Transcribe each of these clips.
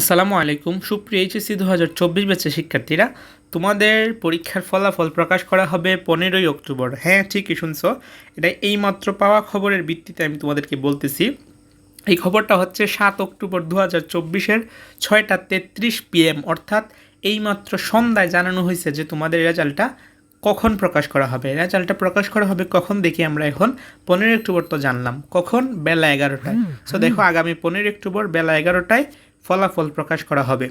আসসালামু আলাইকুম। সুপ্রিয় এইচএসসি দু হাজার চব্বিশ ব্যাচের শিক্ষার্থীরা তোমাদের পরীক্ষার ফলাফল প্রকাশ করা হবে পনেরোই অক্টোবর। হ্যাঁ ঠিকই শুনছো। এটা এইমাত্র পাওয়া খবরের ভিত্তিতে আমি তোমাদেরকে বলতেছি। এই খবরটা হচ্ছে সাত অক্টোবর দু হাজার চব্বিশের ছয়টা তেত্রিশ পিএম অর্থাৎ এইমাত্র সন্ধ্যায় জানানো হয়েছে যে তোমাদের রেজাল্টটা কখন প্রকাশ করা হবে। রেজাল্টটা প্রকাশ করা হবে কখন দেখি আমরা এখন পনেরোই অক্টোবর তো জানলাম। কখন? বেলা এগারোটায়। সো দেখো আগামী পনেরোই অক্টোবর বেলা এগারোটায় ফলাফল প্রকাশ করা হবে।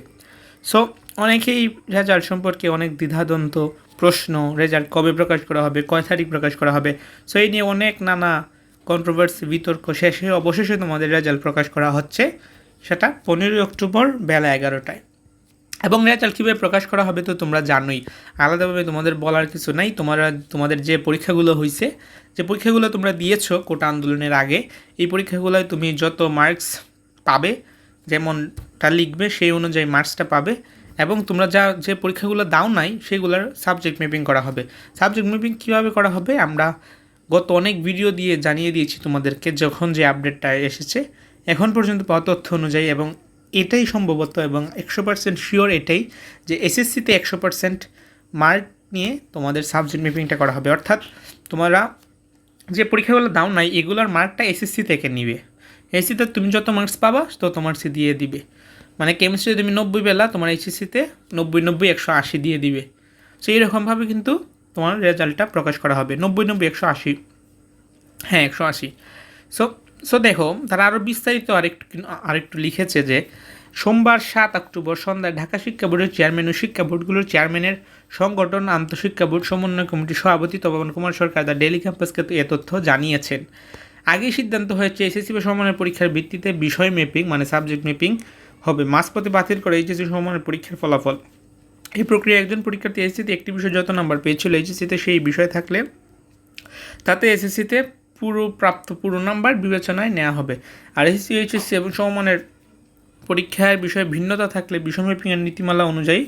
সো অনেকেই রেজাল্ট সম্পর্কে অনেক দ্বিধাদ্বন্দ্ব, প্রশ্ন রেজাল্ট কবে প্রকাশ করা হবে, কয় তারিখ প্রকাশ করা হবে সো এই নিয়ে অনেক নানা কন্ট্রোভার্সি বিতর্ক শেষে অবশেষে তোমাদের রেজাল্ট প্রকাশ করা হচ্ছে সেটা পনেরোই অক্টোবর বেলা এগারোটায়। এবং রেজাল্ট কীভাবে প্রকাশ করা হবে তো তোমরা জানোই। আলাদাভাবে তোমাদের বলার কিছু নাই। তোমরা, তোমাদের যে পরীক্ষাগুলো হয়েছে যে পরীক্ষাগুলো তোমরা দিয়েছ কোটা আন্দোলনের আগে, এই পরীক্ষাগুলোয় তুমি যত মার্কস পাবে যেমনটা লিখবে, সেই অনুযায়ী মার্কসটা পাবে এবং তোমরা যা, যে পরীক্ষাগুলো দাও নাই, সেগুলোর সাবজেক্ট ম্যাপিং করা হবে। সাবজেক্ট ম্যাপিং কীভাবে করা হবে? আমরা গত অনেক ভিডিও দিয়ে জানিয়ে দিয়েছি তোমাদেরকে যখন যে আপডেটটা এসেছে। এখন পর্যন্ত পাওয়া তথ্য অনুযায়ী এবং এটাই সম্ভবত এবং একশো পার্সেন্ট শিওর এটাই যে এসএসসিতে একশো পার্সেন্ট মার্ক নিয়ে তোমাদের সাবজেক্ট ম্যাপিংটা করা হবে। অর্থাৎ তোমরা যে পরীক্ষাগুলো দাও নাই, এগুলোর মার্কটা এসএসসি থেকে নিবে। এসিতে তুমি যত মার্কস পাবা, তত মার্কসই দিয়ে দিবে। মানে কেমিস্ট্রি তুমি নব্বই পেলা তোমার এইচএসসিতে নব্বই নব্বই, একশো আশি দিয়ে দিবে। সেই রকমভাবে কিন্তু তোমার রেজাল্টটা প্রকাশ করা হবে। নব্বই নব্বই, একশো আশি। হ্যাঁ একশো আশি। সো সো দেখো, তারা আরও বিস্তারিত আরেকটু আরেকটু লিখেছে যে, সোমবার সাত অক্টোবর সন্ধ্যায় ঢাকা শিক্ষা বোর্ডের চেয়ারম্যান ও শিক্ষা বোর্ডগুলোর চেয়ারম্যানের সংগঠন আন্তঃশিক্ষা বোর্ড সমন্বয় কমিটির সভাপতি তপন কুমার সরকার দ্য ডেলি ক্যাম্পাসকে এ তথ্য জানিয়েছেন। আগেই সিদ্ধান্ত হয়েছে, এসএসসি বা সমমানের পরীক্ষার ভিত্তিতে বিষয় ম্যাপিং মানে সাবজেক্ট ম্যাপিং হবে। মাঝপথে বাতিল করে এইচএসসি সমমানের পরীক্ষার ফলাফল। এই প্রক্রিয়া একজন পরীক্ষার্থী এসএসসিতে একটি বিষয় যত নাম্বার পেয়েছিল এইচএসসিতে সেই বিষয় থাকলে তাতে এসএসসিতে পুরো প্রাপ্ত পুরো নাম্বার বিবেচনায় নেওয়া হবে। আর এসএসসি, এইচএসসি এবং সমমানের পরীক্ষার বিষয়ে ভিন্নতা থাকলে বিষয় ম্যাপিংয়ের নীতিমালা অনুযায়ী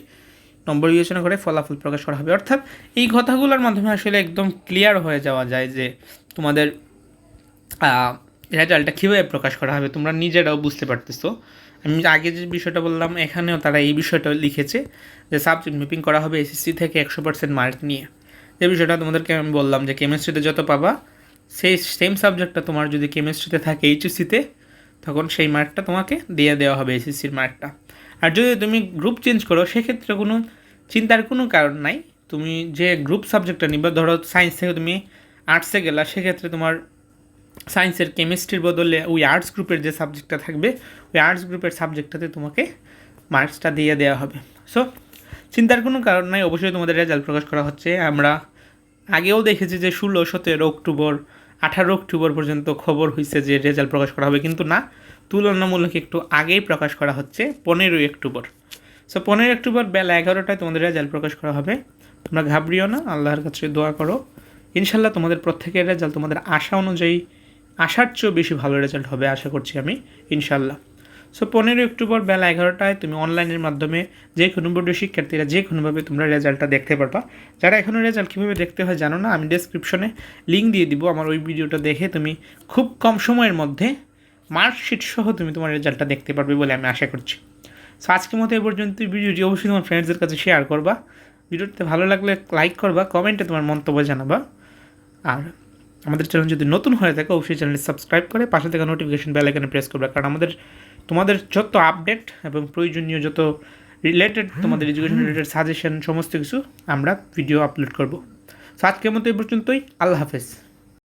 নম্বর বিবেচনা করে ফলাফল প্রকাশ করা হবে। অর্থাৎ এই কথাগুলোর মাধ্যমে আসলে একদম ক্লিয়ার হয়ে যাওয়া যায় যে তোমাদের রেজাল্টটা কীভাবে প্রকাশ করা হবে তোমরা নিজেরাও বুঝতে পারতেছো। আমি আগে যে বিষয়টা বললাম, এখানেও তারা এই বিষয়টা লিখেছে যে সাবজেক্ট ম্যাপিং করা হবে এসএসসি থেকে একশো পার্সেন্ট মার্ক নিয়ে। যে বিষয়টা তোমাদেরকে আমি বললাম যে কেমিস্ট্রিতে যত পাবা, সেই সেম সাবজেক্টটা তোমার যদি কেমিস্ট্রিতে থাকে এইচএসসিতে তখন সেই মার্কটা তোমাকে দিয়ে দেওয়া হবে এসএসসির মার্কটা আর যদি তুমি গ্রুপ চেঞ্জ করো, সেক্ষেত্রে কোনো চিন্তার কোনো কারণ নাই। তুমি যে গ্রুপ সাবজেক্টটা নিবে, ধরো সায়েন্স থেকে তুমি আর্টসে গেলা, সেক্ষেত্রে তোমার সায়েন্সের কেমিস্ট্রির বদলে ওই আর্টস গ্রুপের যে সাবজেক্টটা থাকবে, ওই আর্টস গ্রুপের সাবজেক্টটাতে তোমাকে মার্কসটা দিয়ে দেওয়া হবে। সো চিন্তার কোনো কারণ নাই, অবশ্যই তোমাদের রেজাল্ট প্রকাশ করা হচ্ছে। আমরা আগেও দেখেছি যে ষোলো, সতেরো অক্টোবর, আঠারো অক্টোবর পর্যন্ত খবর হয়েছে যে রেজাল্ট প্রকাশ করা হবে, কিন্তু না, তুলনামূলক একটু আগেই প্রকাশ করা হচ্ছে, পনেরোই অক্টোবর। সো পনেরোই অক্টোবর বেলা এগারোটায় তোমাদের রেজাল্ট প্রকাশ করা হবে। তোমরা ঘাবড়িও না, আল্লাহর কাছে দোয়া করো। ইনশাল্লাহ তোমাদের প্রত্যেকের রেজাল্ট তোমাদের আশা অনুযায়ী আশার চেয়েও বেশি ভালো রেজাল্ট হবে আশা করছি আমি ইনশাল্লাহ সো পনেরোই অক্টোবর বেলা এগারোটায় তুমি অনলাইনের মাধ্যমে যে কোনো বোর্ডের শিক্ষার্থীরা যে কোনোভাবে তোমরা রেজাল্টটা দেখতে পারবা। যারা এখনও রেজাল্ট কীভাবে দেখতে হয় জানো না, আমি ডেসক্রিপশনে লিঙ্ক দিয়ে দিব আমার ওই ভিডিওটা দেখে তুমি খুব কম সময়ের মধ্যে মার্কশিট সহ তুমি তোমার রেজাল্টটা দেখতে পারবে বলে আমি আশা করছি। সো আজকের মতো এ পর্যন্ত ভিডিওটি অবশ্যই তোমার ফ্রেন্ডসদের কাছে শেয়ার করবা। ভিডিওটিতে ভালো লাগলে লাইক করবা কমেন্টে তোমার মন্তব্য জানাবা। আর আমাদের চ্যানেল যদি নতুন হয়ে থাকে অবশ্যই চ্যানেলটি সাবস্ক্রাইব করে পাশে থেকে নোটিফিকেশন বেল আইকনে প্রেস করবে। কারণ আমাদের তোমাদের যত আপডেট এবং প্রয়োজনীয় যত রিলেটেড তোমাদের এডুকেশন রিলেটেড সাজেশন সমস্ত কিছু আমরা ভিডিও আপলোড করব। সো আজকের মতো এই পর্যন্তই। আল্লাহ হাফেজ।